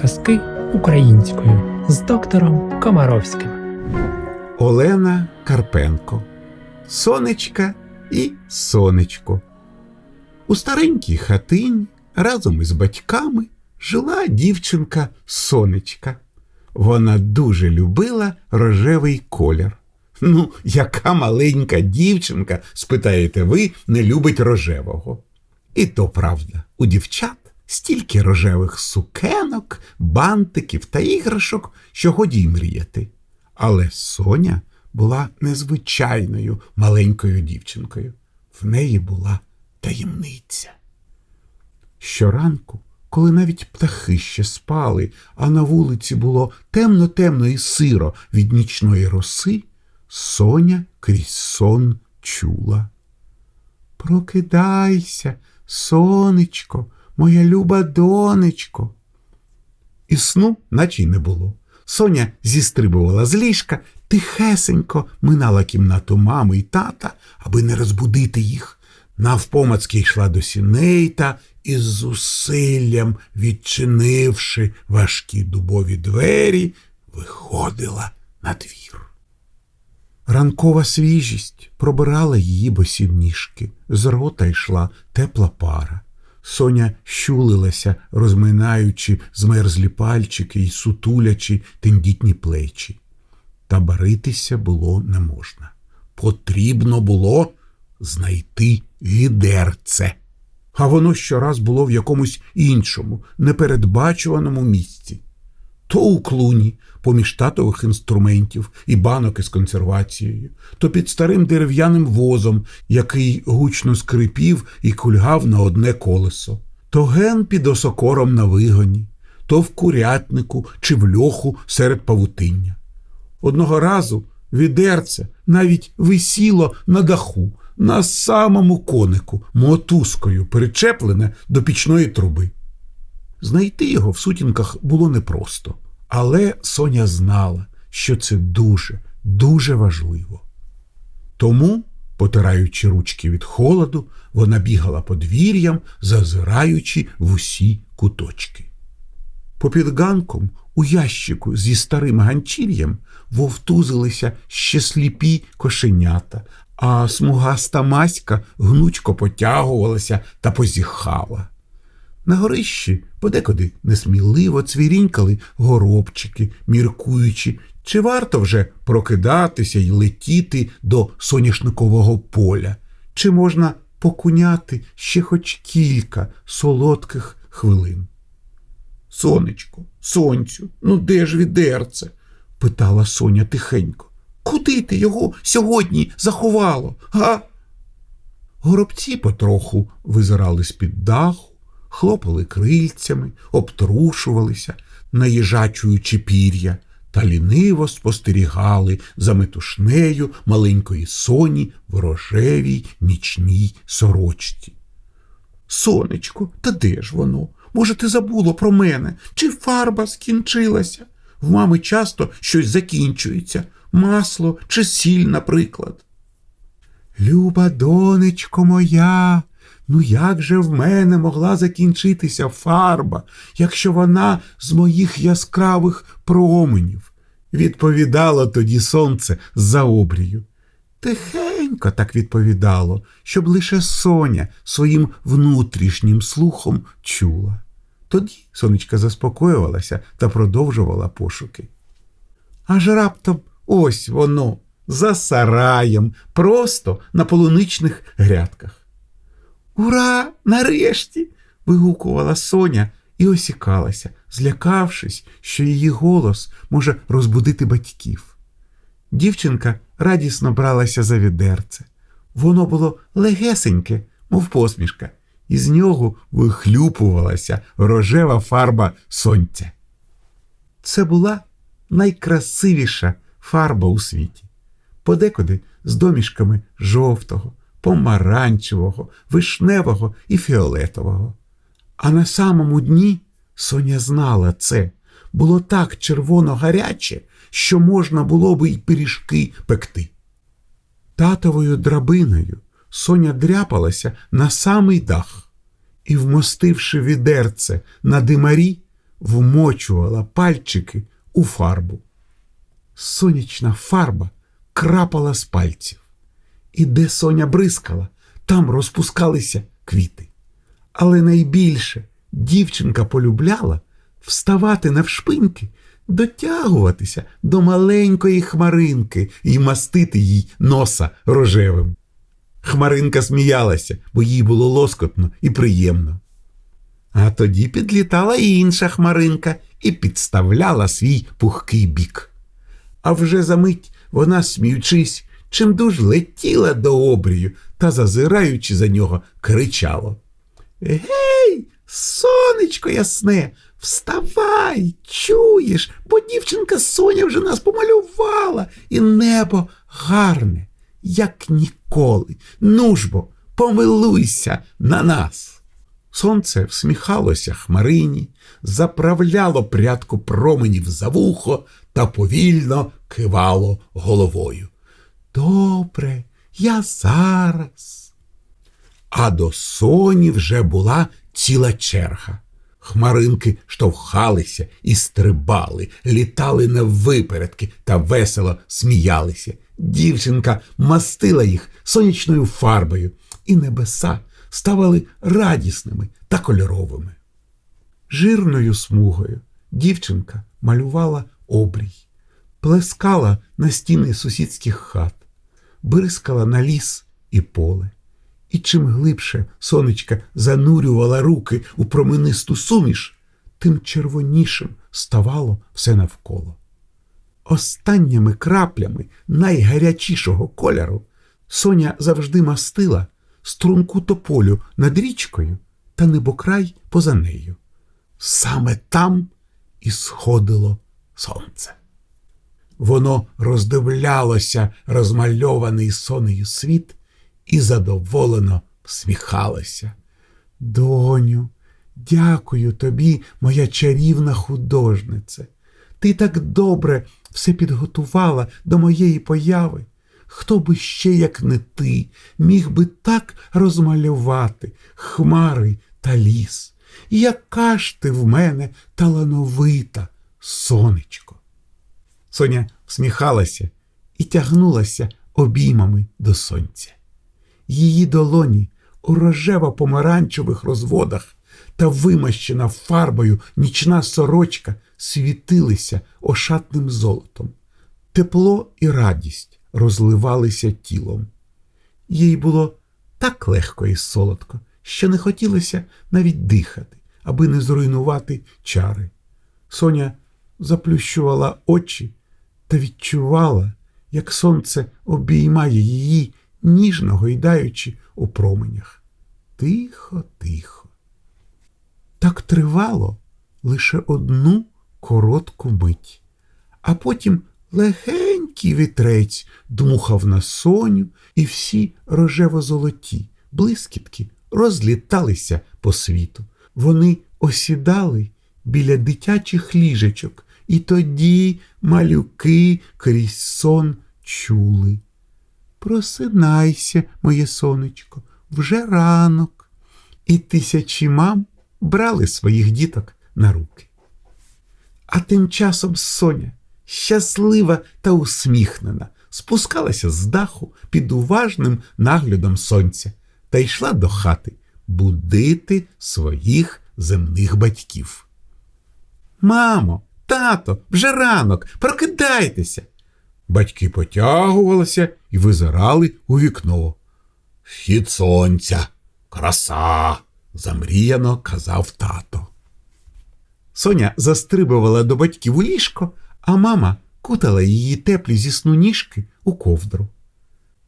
казки українською з доктором Комаровським. Олена Карпенко. Сонечка і сонечко. У старенькій хатині разом із батьками жила дівчинка сонечка. Вона дуже любила рожевий колір. Ну, яка маленька дівчинка, спитаєте ви, не любить рожевого. І то правда, у дівчат стільки рожевих сукенок, бантиків та іграшок, що годі мріяти. Але Соня була незвичайною маленькою дівчинкою. В неї була таємниця. Щоранку, коли навіть птахи ще спали, а на вулиці було темно-темно і сиро від нічної роси, Соня крізь сон чула. Прокидайся, сонечко, моя люба донечко. І сну наче й не було. Соня зістрибувала з ліжка, тихесенько минала кімнату мами й тата, аби не розбудити їх. Навпомацьки йшла до сіней та із зусиллям, відчинивши важкі дубові двері, виходила на двір. Ранкова свіжість пробирала її босі ніжки, з рота йшла тепла пара. Соня щулилася, розминаючи змерзлі пальчики й сутулячи тендітні плечі. Та баритися було не можна. Потрібно було знайти відерце. А воно щораз було в якомусь іншому, непередбачуваному місці. То у клуні, поміж татових інструментів і банок із консервацією, то під старим дерев'яним возом, який гучно скрипів і кульгав на одне колесо, то ген під осокором на вигоні, то в курятнику чи в льоху серед павутиння. Одного разу відерце навіть висіло на даху, на самому конику, мотузкою причеплене до пічної труби. Знайти його в сутінках було непросто, але Соня знала, що це дуже, дуже важливо. Тому, потираючи ручки від холоду, вона бігала подвір'ям, зазираючи в усі куточки. Попід ганком у ящику зі старим ганчір'ям вовтузилися ще сліпі кошенята, а смугаста маська гнучко потягувалася та позіхала. На горищі подекуди несміливо цвірінькали горобчики, міркуючи, чи варто вже прокидатися й летіти до соняшникового поля, чи можна покуняти ще хоч кілька солодких хвилин. Сонечко, сонцю, ну де ж відерце? питала Соня тихенько. Куди ти його сьогодні заховало? га? Горобці потроху визирали з-під даху, хлопали крильцями, обтрушувалися, наїжачуючи пір'я, та ліниво спостерігали за метушнею маленької соні в рожевій нічній сорочці. Сонечко, та де ж воно? Може, ти забуло про мене? Чи фарба скінчилася? В мами часто щось закінчується, масло чи сіль, наприклад. Люба донечко моя, ну як же в мене могла закінчитися фарба, якщо вона з моїх яскравих променів? Відповідало тоді сонце за обрію. Тихенько так відповідало, щоб лише Соня своїм внутрішнім слухом чула. Тоді сонечка заспокоювалася та продовжувала пошуки. Аж раптом ось воно, за сараєм, просто на полуничних грядках. Ура! Нарешті. вигукувала Соня і осікалася, злякавшись, що її голос може розбудити батьків. Дівчинка радісно бралася за відерце. Воно було легесеньке, мов посмішка, і з нього вихлюпувалася рожева фарба сонця. Це була найкрасивіша фарба у світі, подекуди з домішками жовтого, помаранчевого, вишневого і фіолетового. А на самому дні Соня знала це, було так червоно гаряче, що можна було би й пиріжки пекти. Татовою драбиною Соня дряпалася на самий дах і, вмостивши відерце на димарі, вмочувала пальчики у фарбу. Сонячна фарба крапала з пальців. І де Соня бризкала, там розпускалися квіти. Але найбільше дівчинка полюбляла вставати навшпиньки, дотягуватися до маленької хмаринки і мастити їй носа рожевим. Хмаринка сміялася, бо їй було лоскотно і приємно. А тоді підлітала і інша хмаринка і підставляла свій пухкий бік. А вже за мить вона, сміючись, чимдуж летіла до обрію та, зазираючи за нього, кричала. Гей, сонечко ясне, вставай, чуєш, бо дівчинка Соня вже нас помалювала, і небо гарне, як ніколи. Ну ж бо, помилуйся на нас. Сонце всміхалося хмарині, заправляло прядку променів за вухо та повільно кивало головою. Добре, я зараз. А до соні вже була ціла черга. Хмаринки штовхалися і стрибали, літали наввипередки та весело сміялися. Дівчинка мастила їх сонячною фарбою, і небеса ставали радісними та кольоровими. Жирною смугою дівчинка малювала обрій, плескала на стіни сусідських хат, бризкала на ліс і поле. І чим глибше сонечка занурювала руки у променисту суміш, тим червонішим ставало все навколо. Останніми краплями найгарячішого кольору Соня завжди мастила струнку тополю над річкою та небокрай поза нею. Саме там і сходило сонце. Воно роздивлялося розмальований сонею світ і задоволено всміхалося. Доню, дякую тобі, моя чарівна художнице. Ти так добре все підготувала до моєї появи. Хто би ще, як не ти, міг би так розмалювати хмари та ліс? Яка ж ти в мене талановита, сонечко? Соня всміхалася і тягнулася обіймами до сонця. Її долоні у рожево-помаранчевих розводах та вимащена фарбою нічна сорочка світилися ошатним золотом. Тепло і радість розливалися тілом. Їй було так легко і солодко, що не хотілося навіть дихати, аби не зруйнувати чари. Соня заплющувала очі та відчувала, як сонце обіймає її, ніжно гойдаючи у променях. Тихо, тихо. Так тривало лише одну коротку мить, а потім легенький вітрець дмухав на соню, і всі рожево-золоті блискітки розліталися по світу. Вони осідали біля дитячих ліжечок, і тоді малюки крізь сон чули. Просинайся, моє сонечко, вже ранок. І тисячі мам брали своїх діток на руки. А тим часом Соня, щаслива та усміхнена, спускалася з даху під уважним наглядом сонця та йшла до хати будити своїх земних батьків. Мамо, тато, вже ранок, прокидайтеся. Батьки потягувалися і визирали у вікно. Схід сонця, краса, замріяно казав тато. Соня застрибувала до батьків у ліжко, а мама кутала її теплі зі сну ніжки у ковдру.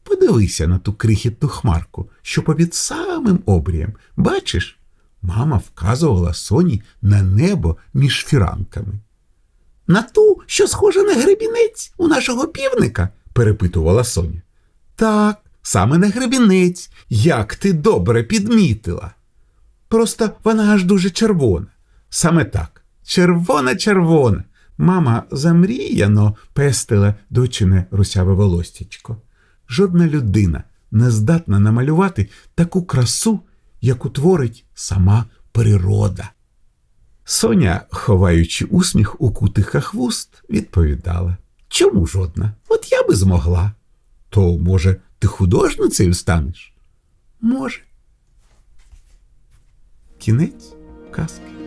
Подивися на ту крихітну хмарку, що попід самим обрієм. Бачиш? Мама вказувала Соні на небо між фіранками. На ту, що схожа на гребінець у нашого півника? перепитувала Соня. Так, саме на гребінець, як ти добре підмітила. Просто вона аж дуже червона. Саме так, червона, червона. Мама замріяно пестила дочине русяве волостячко. Жодна людина не здатна намалювати таку красу, яку творить сама природа. Соня, ховаючи усміх у кутиках вуст, відповідала: Чому жодна? От я би змогла. То, може, ти художницею станеш? Може. Кінець казки.